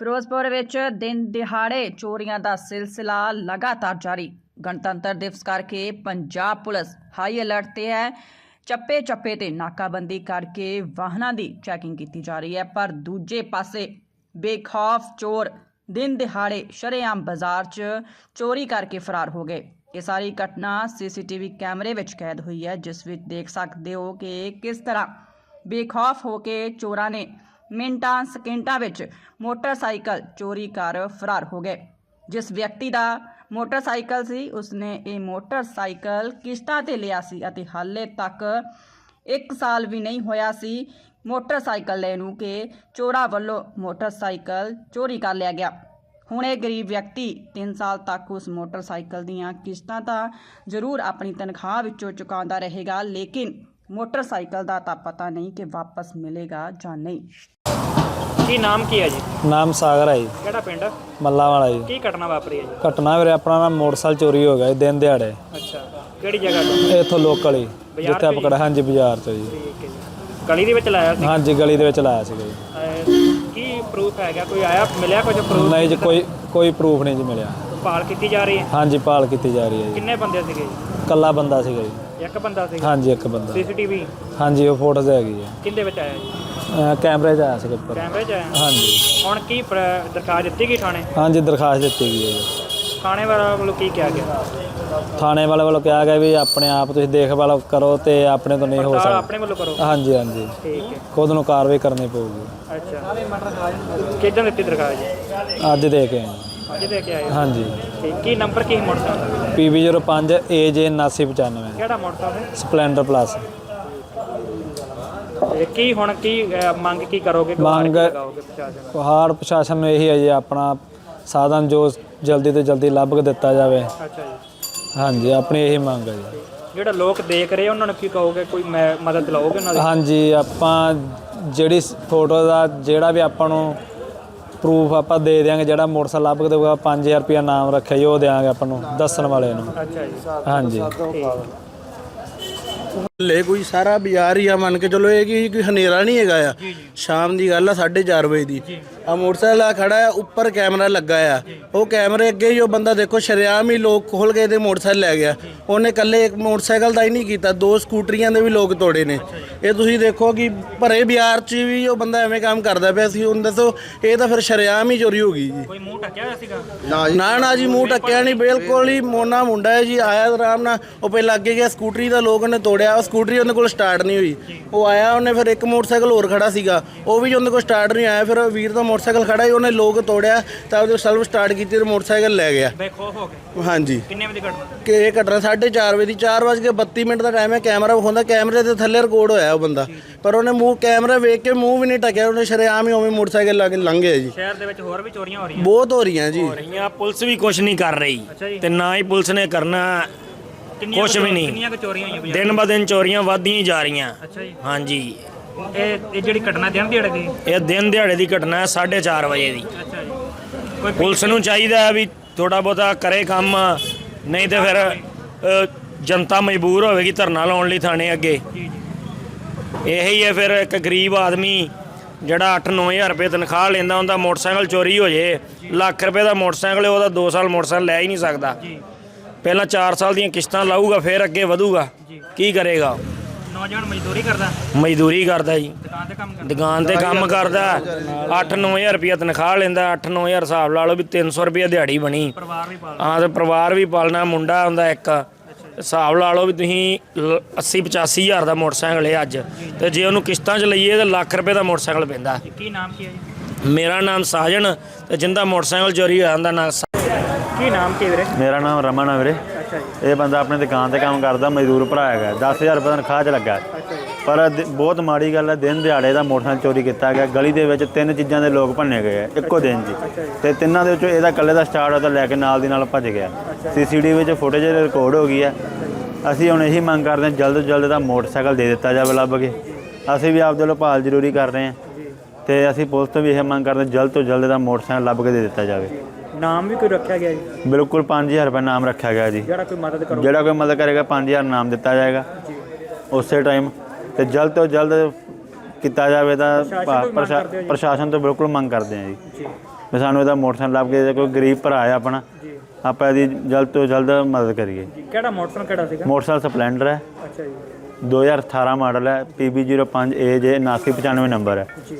ਫਿਰੋਜ਼ਪੁਰ ਵਿੱਚ ਦਿਨ ਦਿਹਾੜੇ ਚੋਰੀਆਂ ਦਾ ਸਿਲਸਿਲਾ ਲਗਾਤਾਰ ਜਾਰੀ। ਗਣਤੰਤਰ ਦਿਵਸ ਕਰਕੇ ਪੰਜਾਬ ਪੁਲਿਸ ਹਾਈ ਅਲਰਟ ਤੇ ਹੈ। ਚੱਪੇ ਚੱਪੇ ਤੇ ਨਾਕਾਬੰਦੀ ਕਰਕੇ ਵਾਹਨਾਂ ਦੀ ਚੈਕਿੰਗ ਕੀਤੀ ਜਾ ਰਹੀ ਹੈ, ਪਰ ਦੂਜੇ ਪਾਸੇ ਬੇਖੌਫ ਚੋਰ ਦਿਨ ਦਿਹਾੜੇ ਸ਼ਰੇਆਮ ਬਾਜ਼ਾਰ 'ਚ ਚੋਰੀ ਕਰਕੇ ਫਰਾਰ ਹੋ ਗਏ। ਇਹ ਸਾਰੀ ਘਟਨਾ ਸੀਸੀਟੀਵੀ ਕੈਮਰੇ ਵਿੱਚ ਕੈਦ ਹੋਈ ਹੈ, ਜਿਸ ਵਿੱਚ ਦੇਖ ਸਕਦੇ ਹੋ ਕਿ ਕਿਸ ਤਰ੍ਹਾਂ ਬੇਖੌਫ ਹੋ ਕੇ ਚੋਰਾਂ ਨੇ ਮਿੰਟਾਂ, ਸਕਿੰਟਾਂ ਵਿੱਚ ਮੋਟਰਸਾਈਕਲ ਚੋਰੀ ਕਰ ਫਰਾਰ ਹੋ ਗਏ। ਜਿਸ ਵਿਅਕਤੀ ਦਾ ਮੋਟਰਸਾਈਕਲ ਸੀ, ਉਸਨੇ ਇਹ ਮੋਟਰਸਾਈਕਲ ਕਿਸ਼ਤਾਂ ਤੇ ਲਿਆ ਸੀ ਅਤੇ ਹਾਲੇ ਤੱਕ 1 ਸਾਲ ਵੀ ਨਹੀਂ ਹੋਇਆ ਸੀ ਮੋਟਰਸਾਈਕਲ ਲੈਣ ਨੂੰ ਕਿ ਚੋਰਾਂ ਵੱਲੋਂ ਮੋਟਰਸਾਈਕਲ ਚੋਰੀ ਕਰ ਲਿਆ ਗਿਆ। ਹੁਣ ਇਹ ਗਰੀਬ ਵਿਅਕਤੀ 3 ਸਾਲ ਤੱਕ ਉਸ ਮੋਟਰਸਾਈਕਲ ਦੀਆਂ ਕਿਸ਼ਤਾਂ ਤਾਂ ਜ਼ਰੂਰ ਆਪਣੀ ਤਨਖਾਹ ਵਿੱਚੋਂ ਚੁਕਾਉਂਦਾ ਰਹੇਗਾ, ਲੇਕਿਨ ਮੋਟਰਸਾਈਕਲ ਦਾ ਤਾਂ ਪਤਾ ਨਹੀਂ ਕਿ ਵਾਪਸ ਮਿਲੇਗਾ ਜਾਂ ਨਹੀਂ। ਕੀ ਨਾਮ ਕੀ ਹੈ ਜੀ? ਨਾਮ ਸਾਗਰ ਹੈ ਜੀ। ਕਿਹੜਾ ਪਿੰਡ? ਮੱਲਾ ਵਾਲਾ ਜੀ। ਕੀ ਘਟਨਾ ਵਾਪਰੀ ਹੈ ਜੀ? ਘਟਨਾ ਵੀਰੇ ਆਪਣਾ ਨਾ ਮੋਟਰਸਾਈਕਲ ਚੋਰੀ ਹੋ ਗਿਆ ਜੀ ਦਿਨ ਦਿਹਾੜੇ। ਅੱਛਾ ਕਿਹੜੀ ਜਗ੍ਹਾ ਤੋਂ? ਇੱਥੋਂ ਲੋਕਲ ਹੀ ਬਾਜ਼ਾਰ ਜਿੱਥੇ ਤੋਂ ਆਪਾਂ ਖੜੇ ਹਾਂਜੀ ਬਾਜ਼ਾਰ ਤੋਂ ਜੀ। ਠੀਕ ਹੈ ਜੀ। ਗਲੀ ਦੇ ਵਿੱਚ ਲਾਇਆ ਸੀ? ਹਾਂਜੀ ਗਲੀ ਦੇ ਵਿੱਚ ਲਾਇਆ ਸੀਗਾ ਜੀ। ਅਹ, ਕੀ ਪ੍ਰੂਫ ਹੈਗਾ? ਕੋਈ ਆਇਆ ਮਿਲਿਆ ਕੁਝ ਪ੍ਰੂਫ ਨਹੀਂ ਜੀ ਕੋਈ ਕੋਈ ਪ੍ਰੂਫ ਨਹੀਂ ਜੀ ਮਿਲਿਆ। ਭਾਲ ਕੀਤੀ ਜਾ ਰਹੀ ਹੈ? ਹਾਂਜੀ ਭਾਲ ਕੀਤੀ ਜਾ ਰਹੀ ਹੈ ਜੀ। ਕਿੰਨੇ ਬੰਦੇ ਸੀਗੇ ਜੀ? ਕੱਲਾ ਬੰਦਾ ਸੀਗਾ ਜੀ। ਇੱਕ ਬੰਦਾ ਸੀਗਾ ਹਾਂਜੀ ਇੱਕ ਬੰਦਾ। ਸੀਸੀਟੀਵੀ? ਹਾਂਜੀ ਉਹ ਫੋਟੋਜ਼ ਹੈਗੀ ਹੈ ਕਿੰਦੇ ਵਿੱਚ ਆਇਆ ਜੀ? ਅਹ ਕੈਮਰੇ 'ਚ ਆਇਆ ਉੱਪਰ। ਕੈਮਰੇ 'ਚ ਆਇਆ? ਹਾਂਜੀ। ਹੁਣ ਕੀ ਪ੍ਰ- ਦਰਖਾਸਤ ਦਿੱਤੀ ਗਈ ਥਾਣੇ? ਹਾਂਜੀ ਦਰਖਾਸਤ ਦਿੱਤੀ ਗਈ ਹੈ ਜੀ। ਥਾਣੇ ਵਾਲਾ ਵੱਲੋਂ ਕੀ ਕਿਹਾ ਗਿਆ? ਥਾਣੇ ਵਾਲੇ ਵੱਲੋਂ ਕਿਹਾ ਗਿਆ ਵੀ ਆਪਣੇ ਆਪ ਤੁਸੀਂ ਦੇਖਭਾਲ ਕਰੋ ਤੇ ਆਪਣੇ ਤੋਂ ਨਹੀਂ ਹੋ ਸਕਦਾ। ਆਪਣੇ ਵੱਲੋਂ ਕਰੋ? ਹਾਂਜੀ ਹਾਂਜੀ। ਠੀਕ ਹੈ। ਖੁਦ ਨੂੰ ਕਾਰਵਾਈ ਕਰਨੀ ਪਊਗੀ। ਅੱਛਾ। ਕਿੱਦਾਂ ਦਿੱਤੀ ਦਰਖਾਸਤ ਜੀ? ਅੱਜ ਦੇ ਕੇ ਆਏ ਹਾਂ। ਅੱਜ ਦੇ ਕੇ ਆਏ ਹੋ। ਹਾਂਜੀ। ਠੀਕ ਕੀ ਨੰਬਰ ਕੀ ਸੀ ਮੋਟਰਸਾਈਕਲ PB05 AJ 7995 ਕਿਹੜਾ ਮੋਟਰਸਾਈਕਲ ਸਪਲੈਂਡਰ ਪਲੱਸ। ਤੇ ਕੀ ਹੁਣ ਕੀ ਮੰਗ ਕੀ ਕਰੋਗੇ? ਗੁਹਾਰ ਕੀ ਮੰਗ- ਲਗਾਓਗੇ ਪ੍ਰਸ਼ਾਸਨ ਨੂੰ? ਪਹਾੜ ਪ੍ਰਸ਼ਾਸਨ ਨੂੰ ਇਹੀ ਹੈ ਜੀ ਆਪਣਾ ਸਾਧਨ ਜੋ ਜਲਦੀ ਤੋਂ ਜਲਦੀ ਲੱਭ ਕੇ ਦਿੱਤਾ ਜਾਵੇ। ਅੱਛਾ ਜੀ। ਹਾਂਜੀ ਆਪਣੀ ਇਹੀ ਮੰਗ ਹੈ ਜੀ। ਜਿਹੜਾ ਲੋਕ ਦੇਖ ਰਹੇ ਉਹਨਾਂ ਨੂੰ ਕੀ ਕਹੋਗੇ? ਕੋਈ ਮੈਂ- ਮਦਦ ਲਓਗੇ ਉਹਨਾਂ ਦੀ? ਹਾਂਜੀ ਆਪਾਂ ਜਿਹੜੀ ਫੋਟੋ ਦਾ ਜਿਹੜਾ ਵੀ ਆਪਾਂ ਨੂੰ ਪ੍ਰੂਫ ਆਪਾਂ ਦੇ ਦਿਆਂਗੇ ਜਿਹੜਾ ਮੋਟਰਸਾਈਕਲ ਲੱਭ ਕੇ ਦੇਊਗਾ 5000 ਰੁਪਇਆ ਨਾਮ ਰੱਖਿਆ ਜੀ ਉਹ ਦਿਆਂਗੇ ਆਪਾਂ ਨੂੰ ਦੱਸਣ ਵਾਲੇ ਨੂੰ। ਅੱਛਾ ਜੀ। ਹਾਂਜੀ। ਲੈ ਕੋਈ ਸਾਰਾ ਬਾਜ਼ਾਰ ਹੀ ਆ ਮੰਨ ਕੇ ਚਲੋ ਇਹ ਕਿ ਕੋਈ ਹਨੇਰਾ ਨਹੀਂ ਹੈਗਾ ਆ। ਸ਼ਾਮ ਦੀ ਗੱਲ ਆ 4:30 ਵਜੇ ਦੀ। ਆ ਮੋਟਰਸਾਈਕਲ ਆ ਖੜਾ ਆ ਉੱਪਰ ਕੈਮਰਾ ਲੱਗਾ ਆ। ਉਹ ਕੈਮਰੇ ਅੱਗੇ ਹੀ ਉਹ ਬੰਦਾ ਦੇਖੋ ਸ਼ਰੇਆਮ ਹੀ ਲੋਕ ਖੋਲ ਕੇ ਇਹਦੇ ਮੋਟਰਸਾਈਕਲ ਲੈ ਗਿਆ। ਉਹਨੇ ਇਕੱਲੇ ਇੱਕ ਮੋਟਰਸਾਈਕਲ ਦਾ ਹੀ ਨਹੀਂ ਕੀਤਾ ਦੋ ਸਕੂਟਰੀਆਂ ਦੇ ਵੀ ਲੋਕ ਤੋੜੇ ਨੇ। ਇਹ ਤੁਸੀਂ ਦੇਖੋ ਕਿ ਭਰੇ ਬਾਜ਼ਾਰ 'ਚ ਵੀ ਉਹ ਬੰਦਾ ਐਵੇਂ ਕੰਮ ਕਰਦਾ ਪਿਆ ਸੀ ਹੁਣ ਦੱਸੋ ਇਹ ਤਾਂ ਫਿਰ ਸ਼ਰੇਆਮ ਹੀ ਚੋਰੀ ਹੋ ਗਈ ਜੀ। ਕੋਈ ਮੂੰਹ ਢੱਕਿਆ ਹੋਇਆ ਸੀਗਾ? ਨਾ ਨਾ ਜੀ ਮੂੰਹ ਟੱਕਿਆ ਨਹੀਂ ਬਿਲਕੁਲ ਹੀ ਮੋਨਾ ਮੁੰਡਾ ਹੈ ਜੀ ਆਇਆ ਆਰਾਮ ਨਾਲ। ਉਹ ਪਹਿਲਾਂ ਅੱਗੇ ਗਿਆ ਸਕੂਟਰੀ ਦਾ ਲੋਕ ਨੇ ਤੋੜਿਆ ਉਹ ਸਕੂਟਰੀ ਉਹਦੇ ਕੋਲ ਸਟਾਰਟ ਨਹੀਂ ਹੋਈ। ਉਹ ਆਇਆ ਉਹਨੇ ਫਿਰ ਇੱਕ ਮੋਟਰਸਾਈਕਲ ਹੋਰ ਖੜਾ ਸੀਗਾ। ਉਹ ਵੀ ਉਹਦੇ ਕੋਲ ਸਟਾਰਟ ਨਹੀਂ ਆਇਆ ਫਿਰ ਵੀਰ ਦਾ ਮੋਟਰਸਾਈਕਲ ਖੜਾ ਹੀ ਉਹਨੇ ਲੋਕ ਤੋੜਿਆ ਤਾਂ ਉਹਦੇ ਸੈਲਫ ਸਟਾਰਟ ਕੀਤੀ ਤੇ ਮੋਟਰਸਾਈਕਲ ਲੈ ਗਿਆ। ਬੇਖੌਫ ਹੋ ਗਏ। ਹਾਂਜੀ। ਕਿੰਨੇ ਵਜੇ ਘਟਨਾ? ਕਿ ਇਹ ਘਟਨਾ 4:30 ਵਜੇ ਦੀ 4:32 ਮਿੰਟ ਦਾ ਟਾਈਮ ਹੈ ਕੈਮਰਾ ਵਿਖਾਉਂਦਾ ਕੈਮਰੇ ਦੇ ਥੱਲੇ ਰਿਕਾਰਡ ਹੋਇਆ ਉਹ ਬੰਦਾ। ਪਰ ਉਹਨੇ ਮੂੰਹ ਕੈਮਰਾ ਵੇਖ ਕੇ ਮੂੰਹ ਵੀ ਨਹੀਂ ਟਕਿਆ ਉਹਨੇ ਸ਼ਰੇਆਮ ਹੀ ਉਵੇਂ ਮੋਟਰਸਾਈਕਲ ਲਾ ਕੇ ਲੰਘ ਗਿਆ ਜੀ। ਸ਼ਹਿਰ ਦੇ ਵਿੱਚ ਹੋਰ ਵੀ ਚੋਰੀਆਂ ਹੋ ਰਹੀਆਂ? ਬਹੁਤ ਹੋ ਰਹੀਆਂ ਜੀ। ਰਹੀਆਂ ਪੁਲਿਸ ਵੀ ਕੁਝ ਨਹੀਂ ਕਰ ਰਹੀ। ਤੇ ਨਾ ਹੀ ਪੁਲਿਸ ਨੇ ਕਰਨਾ ਕਿੰਨੀਆਂ ਕੁਛ ਕੁ ਵੀ ਨਹੀਂ। ਕਿੰਨੀਆਂ ਕੁ ਚੋਰੀਆਂ ਹੋਈਆਂ ਬਾਜ਼ਾਰ ਦਿਨ ਬ ਦਿਨ ਚੋਰੀਆਂ ਵੱਧਦੀਆਂ ਹੀ ਜਾ ਰਹੀਆਂ। ਹਾਂਜੀ। ਇਹ ਇਹ ਜਿਹੜੀ ਘਟਨਾ ਦਿਨ ਦਿਹਾੜੇ ਦੀ? ਇਹ ਦਿਨ ਦਿਹਾੜੇ ਦੀ ਘਟਨਾ ਹੈ 4:30 ਵਜੇ ਦੀ। ਅੱਛਾ ਜੀ। ਕੋਈ ਪੁਲਿਸ ਨੂੰ ਚਾਹੀਦਾ ਹੈ ਵੀ ਥੋੜਾ ਬਹੁਤਾ ਕਰੇ ਕੰਮ ਨਹੀਂ ਤੇ ਫਿਰ ਅ, ਜਨਤਾ ਮਜਬੂਰ ਹੋਵੇਗੀ ਧਰਨਾ ਲਾਉਣ ਲਈ ਥਾਣੇ ਅੱਗੇ। ਜੀ ਜੀ। ਇਹੀ ਹੈ ਫਿਰ ਇੱਕ ਗਰੀਬ ਆਦਮੀ ਜਿਹੜਾ 8-9000 ਰੁਪਏ ਤਨਖਾਹ ਲੈਂਦਾ ਹੁੰਦਾ ਮੋਟਰਸਾਈਕਲ ਚੋਰੀ ਹੋ ਜੇ ਲੱਖ ਰੁਪਏ ਦਾ ਮੋਟਰਸਾਈਕਲ ਹੈ, ਉਹਦਾ 2 ਸਾਲ ਮੋਟਰਸਾਈਕਲ ਲੈ ਹੀ ਨਹੀਂ ਸਕਦਾ। ਜੀ। ਪਹਿਲਾਂ 4 ਸਾਲ ਦੀਆਂ ਕਿਸ਼ਤਾਂ ਲਾਊਗਾ ਫਿਰ ਅੱਗੇ ਵਧੂਗਾ। ਕੀ ਕਰੇਗਾ ਨੌਜਵਾਨ ਮਜ਼ਦੂਰੀ ਕਰਦਾ? ਮਜ਼ਦੂਰੀ ਕਰਦਾ ਜੀ। ਦੁਕਾਨ ਤੇ ਕੰਮ ਕਰਦਾ? ਦੁਕਾਨ ਤੇ ਕੰਮ ਕਰਦਾ। 8-9000 ਰੁਪਏ ਤਨਖਾਹ ਲੈਂਦਾ। 8-9000 ਹਿਸਾਬ ਲਾ ਲਓ ਵੀ 300 ਰੁਪਏ ਦਿਹਾੜੀ ਬਣੀ। ਪਰਿਵਾਰ ਵੀ ਪਾਲਦਾ। ਹਾਂ ਤੇ ਪਰਿਵਾਰ ਵੀ ਪਾਲਣਾ ਮੁੰਡਾ ਹੁੰਦਾ ਇੱਕ। ਹਿਸਾਬ ਲਾ ਲਓ ਵੀ ਤੁਸੀਂ 80-85 ਹਜ਼ਾਰ ਦਾ ਮੋਟਰਸਾਈਕਲ ਹੈ ਅੱਜ। ਤੇ ਜੇ ਉਹਨੂੰ ਕਿਸ਼ਤਾਂ 'ਚ ਲਈਏ ਤਾਂ ਲੱਖ ਰੁਪਏ ਦਾ ਮੋਟਰਸਾਈਕਲ ਪੈਂਦਾ। ਜੀ, ਕੀ ਨਾਮ ਕੀ ਹੈ ਜੀ? ਮੇਰਾ ਨਾਮ ਸਾਜਨ ਤੇ ਜਿੰਦਾ ਮੋਟਰਸਾਈਕਲ ਚੋਰੀ ਹੋਇਆ ਉਹਦਾ ਨਾਮ ਕੀ ਨਾਮ ਕੀ ਵੀਰੇ? ਮੇਰਾ ਨਾਮ ਰਮਨ ਹੈ ਵੀਰੇ। ਅੱਛਾ ਜੀ। ਇਹ ਬੰਦਾ ਆਪਣੀ ਦੁਕਾਨ ਤੇ ਕੰਮ ਕਰਦਾ ਮਜ਼ਦੂਰ ਭਰਾ ਹੈਗਾ। 10000 ਰੁਪਏ ਤਨਖਾਹ 'ਚ ਲੱਗਾ। ਹੈ। ਅੱਛਾ ਜੀ। ਪਰ ਦ- ਬਹੁਤ ਮਾੜੀ ਗੱਲ ਹੈ ਦਿਨ ਦਿਹਾੜੇ ਦਾ ਮੋਟਰਸਾਈਕਲ ਚੋਰੀ ਕੀਤਾ ਗਿਆ। ਗਲੀ ਦੇ ਵਿੱਚ ਤਿੰਨ ਚੀਜ਼ਾਂ ਦੇ ਲੋਕ ਭੰਨੇ ਗਏ ਆ ਇੱਕੋ ਦਿਨ 'ਚ ਹੀ। ਤੇ ਤਿੰਨਾਂ ਦੇ ਵਿੱਚੋਂ ਇਹਦਾ ਇਕੱਲੇ ਦਾ ਸਟਾਰਟ ਤਾਂ ਲੈ ਕੇ ਨਾਲ ਦੀ ਨਾਲ ਭੱਜ ਗਿਆ। ਸੀਸੀਟੀਵੀ ਵਿੱਚ ਫੁਟੇਜ ਰਿਕਾਰਡ ਹੋ ਗਈ ਹੈ। ਅਸੀਂ ਹੁਣ ਇਹੀ ਮੰਗ ਕਰਦੇ ਹਾਂ ਜਲਦ ਤੋਂ ਜਲਦ ਦਾ ਮੋਟਰਸਾਈਕਲ ਦੇ ਦਿੱਤਾ ਜਾਵੇ ਲੱਭ ਕੇ। ਅਸੀਂ ਵੀ ਆਪਦੇ ਵੱਲੋਂ ਭਾਲ ਜ਼ਰੂਰੀ ਕਰ ਰਹੇ ਹਾਂ। ਤੇ ਅਸੀਂ ਪੁਲਿਸ ਤੋਂ ਵੀ ਇਹ ਮੰਗ ਕਰਦੇ ਜਲਦ ਤੋਂ ਜਲਦ ਦਾ ਮੋਟਰਸਾਈਕਲ ਲੱਭ ਕੇ ਦੇ ਦਿੱਤਾ ਜਾਵੇ। ਨਾਮ ਵੀ ਕੋਈ ਰੱਖਿਆ ਗਿਆ ਜੀ? ਬਿਲਕੁਲ 5000 ਰੁਪਏ ਨਾਮ ਰੱਖਿਆ ਗਿਆ ਜੀ। ਜਿਹੜਾ ਕੋਈ ਮਦਦ ਕਰੋ। ਜਿਹੜਾ ਕੋਈ ਮਦਦ ਕਰੇਗਾ 5000 ਨਾਮ ਦਿੱਤਾ ਜਾਏਗਾ। ਉਸੇ ਟਾਈਮ ਤੇ ਜਲਦ ਤੋਂ ਜਲਦ ਕੀਤਾ ਜਾਵੇ ਤਾਂ ਪ੍ਰਸ਼ਾਸਨ ਤੋਂ ਬਿਲਕੁਲ ਮੰਗ ਕਰਦੇ ਹਾਂ ਜੀ। ਵੀ ਸਾਨੂੰ ਇਹਦਾ ਮੋਟਰਸਾਈਕਲ ਲੱਭ ਕੇ ਕੋਈ ਗਰੀਬ ਭਰਾ ਹੈ ਆਪਣਾ ਜੀ। ਆਪਾਂ ਇਹਦੀ ਜਲਦ ਤੋਂ ਜਲਦ ਮਦਦ ਕਰੀਏ। ਕਿਹੜਾ ਮੋਟਰਸਾਈਕਲ ਕਿਹੜਾ ਸੀਗਾ? ਮੋਟਰਸਾਈਕਲ ਸਪਲੈਂਡਰ ਹੈ। ਅੱਛਾ ਜੀ। 2018 ਮਾਡਲ ਹੈ PB05AJ 7995 ਨੰਬਰ ਹੈ। ਜੀ।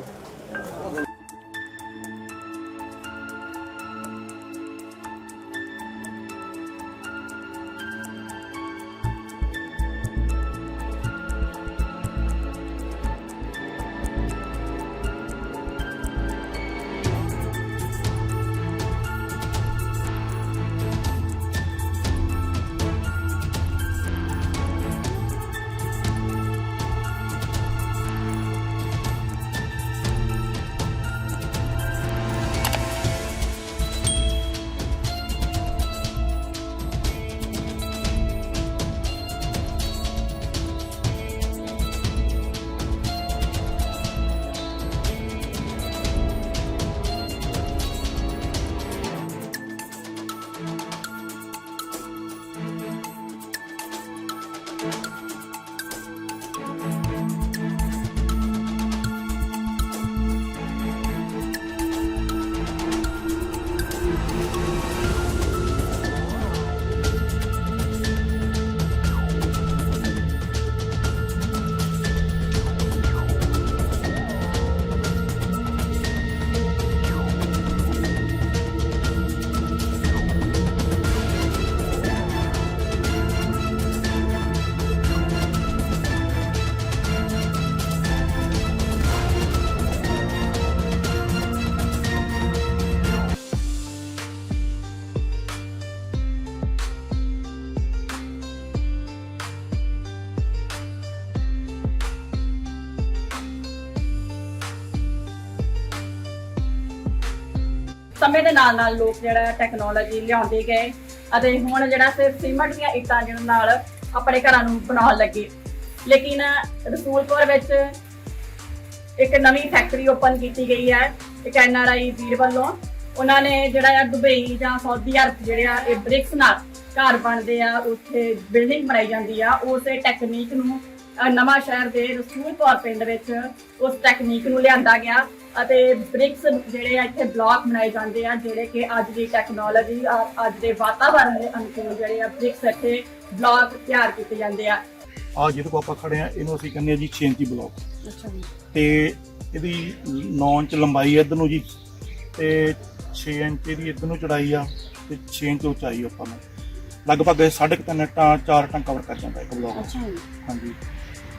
ਸਮੇਂ ਦੇ ਨਾਲ ਨਾਲ ਲੋਕ ਜਿਹੜਾ ਟੈਕਨੋਲੋਜੀ ਲਿਆਉਂਦੇ ਗਏ ਅਤੇ ਹੁਣ ਜਿਹੜਾ ਸਿਰਫ ਸੀਮਟ ਦੀਆਂ ਇੱਟਾਂ ਜਿਹਨਾਂ ਨਾਲ ਆਪਣੇ ਘਰਾਂ ਨੂੰ ਬਣਾਉਣ ਲੱਗੇ। ਲੇਕਿਨ ਰਸੂਲਪੁਰ ਵਿੱਚ ਇੱਕ ਨਵੀਂ ਫੈਕਟਰੀ ਓਪਨ ਕੀਤੀ ਗਈ ਹੈ, ਇੱਕ ਐਨਆਰਆਈ ਵੀਰ ਵੱਲੋਂ। ਉਹਨਾਂ ਨੇ ਜਿਹੜਾ ਆ ਦੁਬਈ ਜਾਂ ਸਾਊਦੀ ਅਰਬ ਜਿਹੜੇ ਆ, ਇਹ ਬ੍ਰਿਕਸ ਨਾਲ ਘਰ ਬਣਦੇ ਆ, ਉੱਥੇ ਬਿਲਡਿੰਗ ਬਣਾਈ ਜਾਂਦੀ ਆ। ਉਸੇ ਟੈਕਨੀਕ ਨੂੰ ਨਵਾਂ ਸ਼ਹਿਰ ਦੇ ਰਸੂਲਪੁਰ ਪਿੰਡ ਵਿੱਚ ਉਸ ਟੈਕਨੀਕ ਨੂੰ ਲਿਆਂਦਾ ਗਿਆ ਅਤੇ ਬ੍ਰਿਕਸ ਜਿਹੜੇ ਆ ਇੱਥੇ ਬਲਾਕ ਬਣਾਏ ਜਾਂਦੇ ਆ ਜਿਹੜੇ ਕਿ ਅੱਜ ਦੀ ਟੈਕਨੋਲੋਜੀ ਅੱਜ ਦੇ ਵਾਤਾਵਰਣ ਦੇ ਅਨੁਕੂਲ ਜਿਹੜੇ ਆ ਬ੍ਰਿਕਸ ਇੱਥੇ ਬਲਾਕ ਤਿਆਰ ਕੀਤੇ ਜਾਂਦੇ ਆ। ਆ ਜਿਹਦੇ ਕੋ ਆਪਾਂ ਖੜੇ ਆ ਇਹਨੂੰ ਅਸੀਂ ਕਹਿੰਦੇ ਆ ਜੀ 6 ਇੰਚੀ ਬਲੌਕ ਅੱਛਾ ਜੀ। ਤੇ ਇਹਦੀ 9 ਇੰਚ ਲੰਬਾਈ ਇੱਧਰ ਨੂੰ ਜੀ ਤੇ 6 ਇੰਚ ਇਹਦੀ ਇੱਧਰ ਨੂੰ ਚੜਾਈ ਆ ਤੇ 6 ਇੰਚ ਉਚਾਈ ਆਪਾਂ ਨੂੰ। ਲਗਭਗ 3.5 ਟਾਂ 4 ਟਾਂ ਕਵਰ ਕਰ ਜਾਂਦਾ ਇੱਕ ਬਲੌਕ ਅੱਛਾ ਜੀ। ਹਾਂਜੀ।